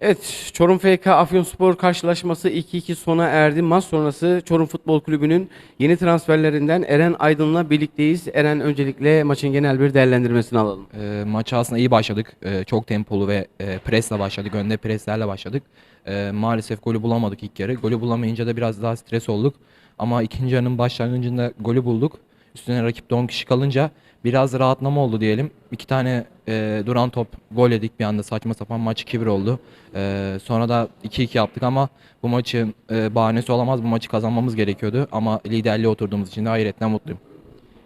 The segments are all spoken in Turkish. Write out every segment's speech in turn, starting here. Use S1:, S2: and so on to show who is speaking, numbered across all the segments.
S1: Evet, Çorum FK Afyonspor karşılaşması 2-2 sona erdi. Maç sonrası Çorum Futbol Kulübü'nün yeni transferlerinden Eren Aydın'la birlikteyiz. Eren öncelikle maçın genel bir değerlendirmesini alalım.
S2: E, maça aslında iyi başladık. E, çok tempolu ve e, presle başladık. Önde preslerle başladık. E, maalesef golü bulamadık ilk yarı. Golü bulamayınca da biraz daha stres olduk. Ama ikinci yarının başlangıcında golü bulduk. Üstüne rakipte 10 kişi kalınca biraz rahatlama oldu diyelim. İki tane e, duran top gol yedik bir anda saçma sapan maç 2-1 oldu. E, sonra da 2-2 yaptık ama bu maçın e, bahanesi olamaz. Bu maçı kazanmamız gerekiyordu. Ama liderliğe oturduğumuz için de hayretle mutluyum.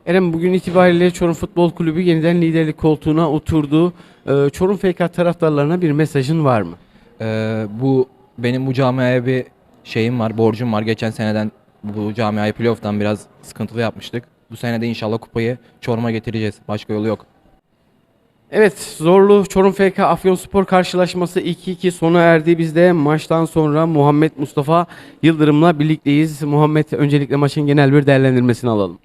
S1: Eren bugün itibariyle Çorum Futbol Kulübü yeniden liderlik koltuğuna oturdu. Ee, Çorum FK taraftarlarına bir mesajın var mı?
S2: Ee, bu benim bu camiaya bir şeyim var, borcum var. Geçen seneden bu camiayı playoff'tan biraz sıkıntılı yapmıştık. Bu sene de inşallah kupayı Çorum'a getireceğiz. Başka yolu yok.
S1: Evet, zorlu Çorum FK Afyonspor karşılaşması 2-2 sona erdi. Biz de maçtan sonra Muhammed Mustafa Yıldırım'la birlikteyiz. Muhammed öncelikle maçın genel bir değerlendirmesini alalım.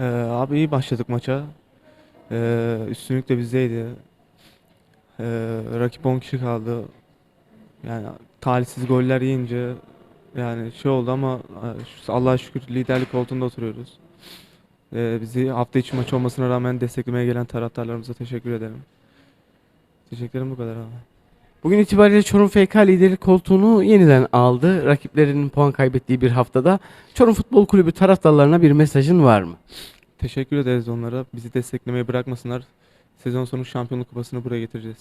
S3: Ee, abi iyi başladık maça. Ee, üstünlük de bizdeydi. Ee, rakip 10 kişi kaldı. Yani talihsiz goller yiyince yani şey oldu ama e, Allah'a şükür liderlik koltuğunda oturuyoruz. Ee, bizi hafta içi maç olmasına rağmen desteklemeye gelen taraftarlarımıza teşekkür ederim. Teşekkürlerim bu kadar abi.
S1: Bugün itibariyle Çorum FK liderlik koltuğunu yeniden aldı. Rakiplerinin puan kaybettiği bir haftada. Çorum Futbol Kulübü taraftarlarına bir mesajın var mı?
S3: Teşekkür ederiz onlara. Bizi desteklemeye bırakmasınlar. Sezon sonu şampiyonluk kupasını buraya getireceğiz.